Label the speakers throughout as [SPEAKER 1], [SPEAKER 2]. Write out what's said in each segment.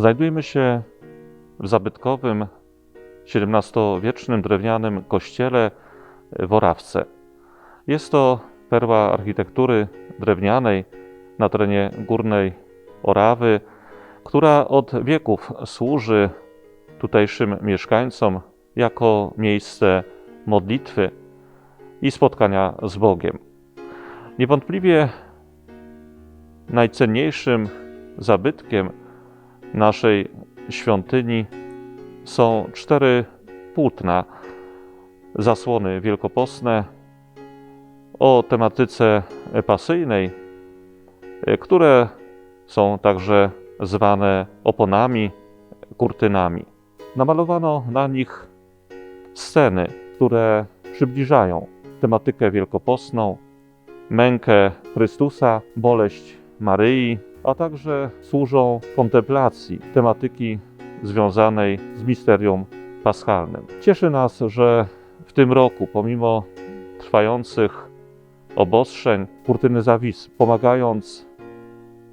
[SPEAKER 1] Znajdujemy się w zabytkowym XVII-wiecznym drewnianym kościele w Orawce. Jest to perła architektury drewnianej na terenie Górnej Orawy, która od wieków służy tutejszym mieszkańcom jako miejsce modlitwy i spotkania z Bogiem. Niewątpliwie najcenniejszym zabytkiem naszej świątyni są cztery płótna, zasłony wielkopostne o tematyce pasyjnej, które są także zwane oponami, kurtynami. Namalowano na nich sceny, które przybliżają tematykę wielkopostną, mękę Chrystusa, boleść Maryi, a także służą kontemplacji tematyki związanej z misterium paschalnym. Cieszy nas, że w tym roku, pomimo trwających obostrzeń, kurtyny zawis, pomagając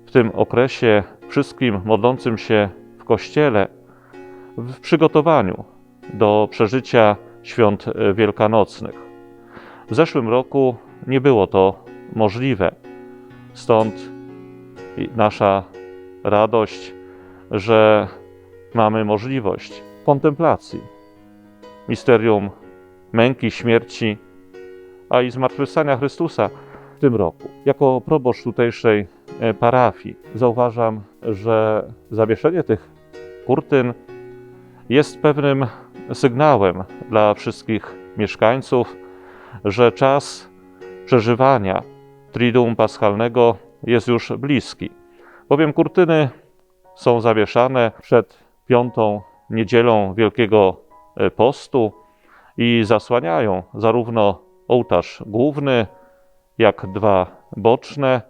[SPEAKER 1] w tym okresie wszystkim modlącym się w kościele w przygotowaniu do przeżycia świąt wielkanocnych. W zeszłym roku nie było to możliwe, stąd nasza radość, że mamy możliwość kontemplacji misterium męki, śmierci, a i zmartwychwstania Chrystusa w tym roku. Jako proboszcz tutejszej e, parafii zauważam, że zawieszenie tych kurtyn jest pewnym sygnałem dla wszystkich mieszkańców, że czas przeżywania Triduum Paschalnego jest już bliski, bowiem kurtyny są zawieszane przed piątą niedzielą Wielkiego e, Postu i zasłaniają zarówno ołtarz główny, jak dwa boczne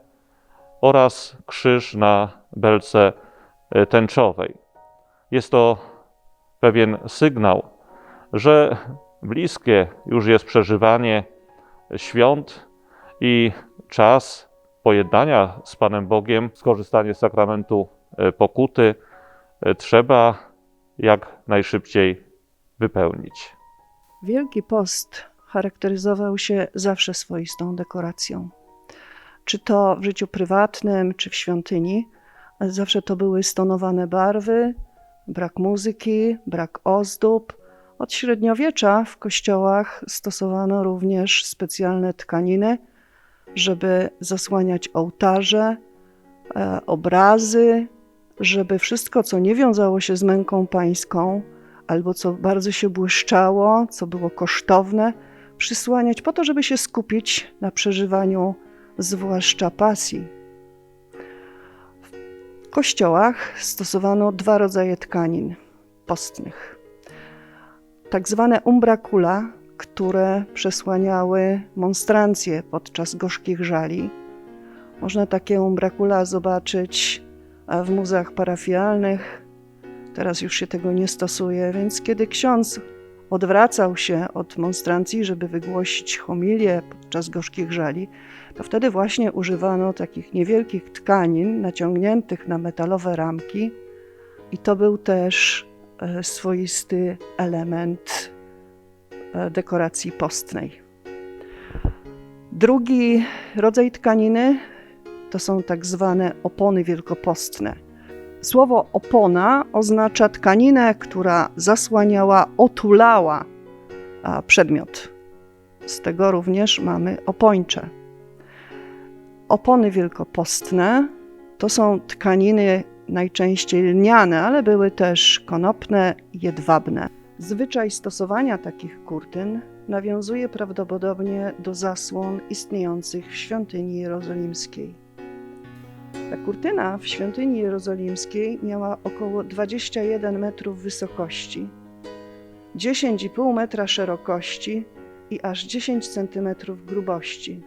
[SPEAKER 1] oraz krzyż na belce e, tęczowej. Jest to pewien sygnał, że bliskie już jest przeżywanie świąt i czas pojednania z Panem Bogiem, skorzystanie z sakramentu e, pokuty e, trzeba jak najszybciej wypełnić.
[SPEAKER 2] Wielki Post charakteryzował się zawsze swoistą dekoracją. Czy to w życiu prywatnym, czy w świątyni, zawsze to były stonowane barwy, brak muzyki, brak ozdób. Od średniowiecza w kościołach stosowano również specjalne tkaniny, żeby zasłaniać ołtarze, e, obrazy, żeby wszystko, co nie wiązało się z męką pańską, albo co bardzo się błyszczało, co było kosztowne, przysłaniać po to, żeby się skupić na przeżywaniu zwłaszcza pasji. W kościołach stosowano dwa rodzaje tkanin postnych. Tak zwane umbracula, które przesłaniały monstrancje podczas gorzkich żali. Można takie umbracula zobaczyć w muzeach parafialnych. Teraz już się tego nie stosuje, więc kiedy ksiądz odwracał się od monstrancji, żeby wygłosić homilię podczas gorzkich żali, to wtedy właśnie używano takich niewielkich tkanin naciągniętych na metalowe ramki, i to był też e, swoisty element dekoracji postnej. Drugi rodzaj tkaniny to są tak zwane opony wielkopostne. Słowo opona oznacza tkaninę, która zasłaniała, otulała przedmiot. Z tego również mamy opończe. Opony wielkopostne to są tkaniny najczęściej lniane, ale były też konopne, jedwabne. Zwyczaj stosowania takich kurtyn nawiązuje prawdopodobnie do zasłon istniejących w świątyni jerozolimskiej. Ta kurtyna w świątyni jerozolimskiej miała około 21 metrów wysokości, 10,5 metra szerokości i aż 10 centymetrów grubości.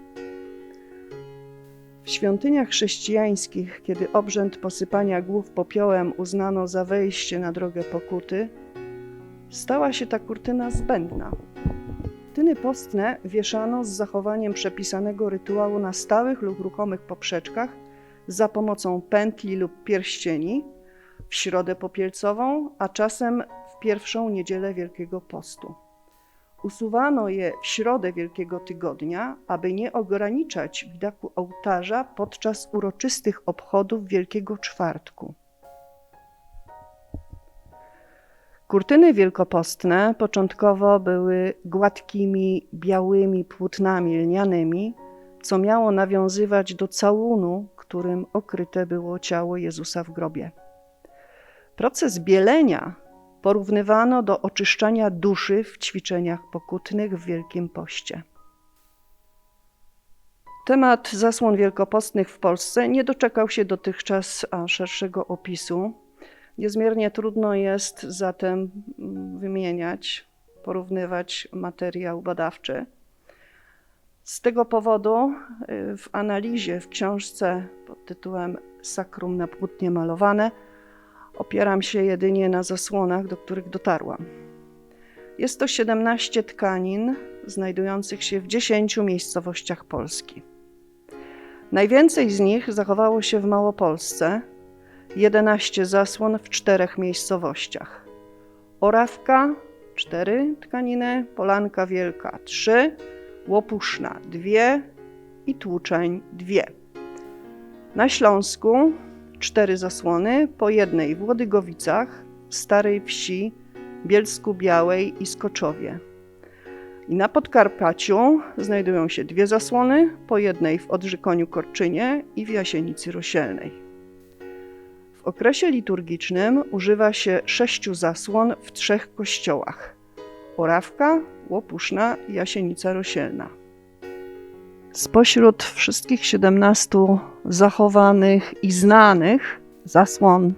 [SPEAKER 2] W świątyniach chrześcijańskich, kiedy obrzęd posypania głów popiołem uznano za wejście na drogę pokuty, stała się ta kurtyna zbędna. Tyny postne wieszano z zachowaniem przepisanego rytuału na stałych lub ruchomych poprzeczkach za pomocą pętli lub pierścieni, w środę popielcową, a czasem w pierwszą niedzielę Wielkiego Postu. Usuwano je w środę Wielkiego Tygodnia, aby nie ograniczać widoku ołtarza podczas uroczystych obchodów Wielkiego Czwartku. Kurtyny wielkopostne początkowo były gładkimi, białymi płótnami lnianymi, co miało nawiązywać do całunu, którym okryte było ciało Jezusa w grobie. Proces bielenia porównywano do oczyszczania duszy w ćwiczeniach pokutnych w Wielkim Poście. Temat zasłon wielkopostnych w Polsce nie doczekał się dotychczas szerszego opisu. Niezmiernie trudno jest zatem mm, wymieniać, porównywać materiał badawczy. Z tego powodu y, w analizie w książce pod tytułem Sakrum na płótnie malowane opieram się jedynie na zasłonach, do których dotarłam. Jest to 17 tkanin znajdujących się w 10 miejscowościach Polski. Najwięcej z nich zachowało się w Małopolsce, 11 zasłon w czterech miejscowościach. Orawka 4 tkaniny, Polanka Wielka 3, Łopuszna 2 i Tłuczeń 2. Na Śląsku cztery zasłony, po jednej w Łodygowicach, Starej Wsi, Bielsku Białej i Skoczowie. I na Podkarpaciu znajdują się dwie zasłony, po jednej w Odrzykoniu Korczynie i w Jasienicy Rosielnej. W okresie liturgicznym używa się sześciu zasłon w trzech kościołach: Orawka, Łopuszna i Jasienica Rosielna. Spośród wszystkich 17 zachowanych i znanych zasłon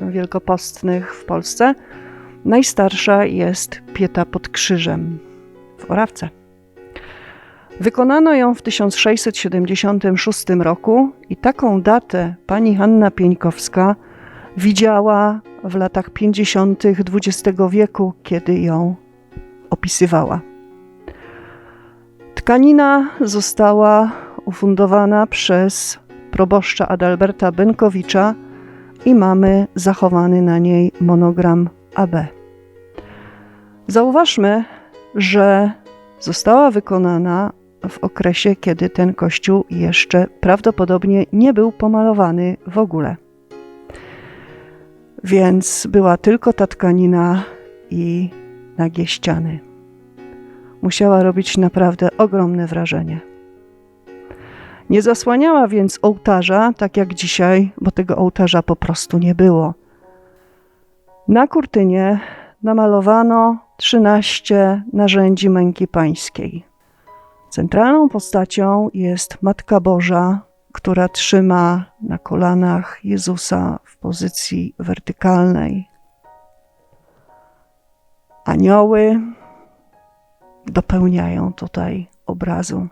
[SPEAKER 2] wielkopostnych w Polsce, najstarsza jest Pieta pod Krzyżem w Orawce. Wykonano ją w 1676 roku i taką datę pani Hanna Pieńkowska widziała w latach 50. XX wieku, kiedy ją opisywała. Tkanina została ufundowana przez proboszcza Adalberta Benkowicza i mamy zachowany na niej monogram AB. Zauważmy, że została wykonana w okresie, kiedy ten kościół jeszcze prawdopodobnie nie był pomalowany w ogóle. Więc była tylko ta tkanina i nagie ściany. Musiała robić naprawdę ogromne wrażenie. Nie zasłaniała więc ołtarza, tak jak dzisiaj, bo tego ołtarza po prostu nie było. Na kurtynie namalowano 13 narzędzi męki pańskiej. Centralną postacią jest Matka Boża, która trzyma na kolanach Jezusa w pozycji wertykalnej. Anioły dopełniają tutaj obrazu.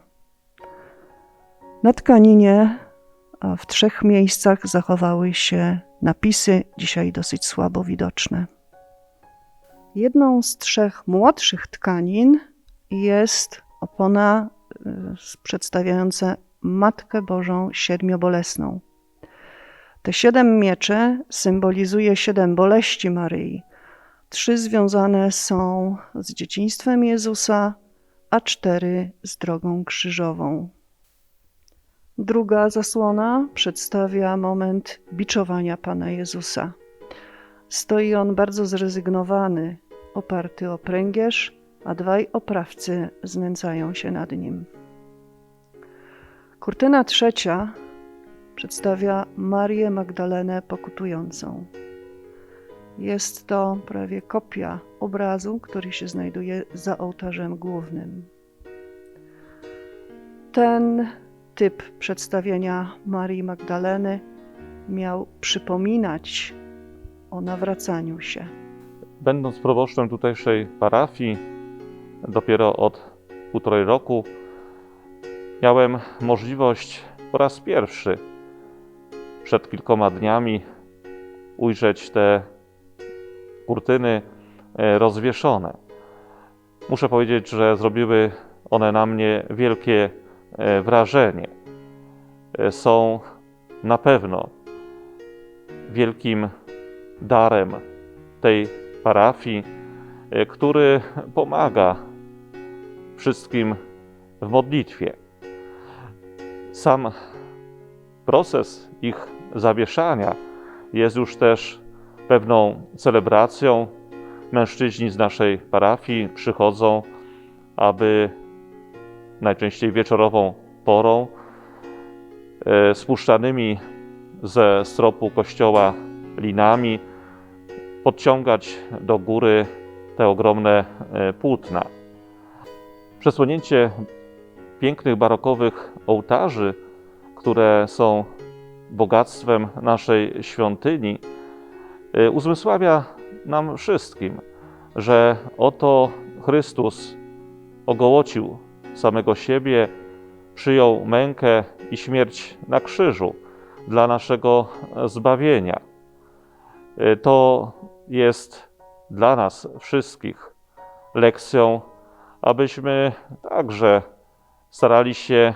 [SPEAKER 2] Na tkaninie w trzech miejscach zachowały się napisy, dzisiaj dosyć słabo widoczne. Jedną z trzech młodszych tkanin jest opona y, przedstawiająca Matkę Bożą Siedmiobolesną. Te siedem mieczy symbolizuje siedem boleści Maryi. Trzy związane są z dzieciństwem Jezusa, a cztery z drogą krzyżową. Druga zasłona przedstawia moment biczowania Pana Jezusa. Stoi on bardzo zrezygnowany, oparty o pręgierz, a dwaj oprawcy znęcają się nad nim. Kurtyna trzecia przedstawia Marię Magdalenę pokutującą. Jest to prawie kopia obrazu, który się znajduje za ołtarzem głównym. Ten typ przedstawienia Marii Magdaleny miał przypominać o nawracaniu się.
[SPEAKER 1] Będąc proboszczem tutejszej parafii, dopiero od półtorej roku, miałem możliwość po raz pierwszy przed kilkoma dniami ujrzeć te kurtyny e, rozwieszone. Muszę powiedzieć, że zrobiły one na mnie wielkie e, wrażenie. E, Są na pewno wielkim darem tej parafii, który pomaga wszystkim w modlitwie. Sam proces ich zawieszania jest już też pewną celebracją. Mężczyźni z naszej parafii przychodzą, aby najczęściej wieczorową porą e, spuszczanymi ze stropu kościoła linami podciągać do góry te ogromne e, płótna. Przesłonięcie pięknych barokowych ołtarzy, które są bogactwem naszej świątyni, y, uzmysławia nam wszystkim, że oto Chrystus ogołocił samego siebie, przyjął mękę i śmierć na krzyżu dla naszego zbawienia. Y, To jest dla nas wszystkich lekcją, abyśmy także starali się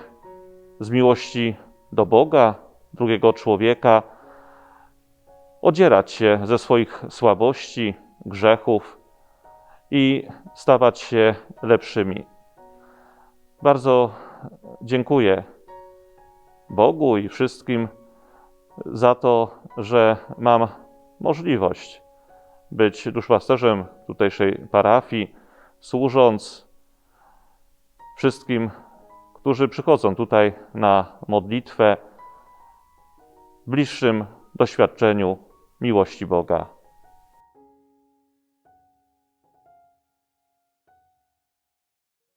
[SPEAKER 1] z miłości do Boga, drugiego człowieka, odzierać się ze swoich słabości, grzechów i stawać się lepszymi. Bardzo dziękuję Bogu i wszystkim za to, że mam możliwość być duszpasterzem tutejszej parafii, służąc wszystkim, którzy przychodzą tutaj na modlitwę bliższym doświadczeniu miłości Boga.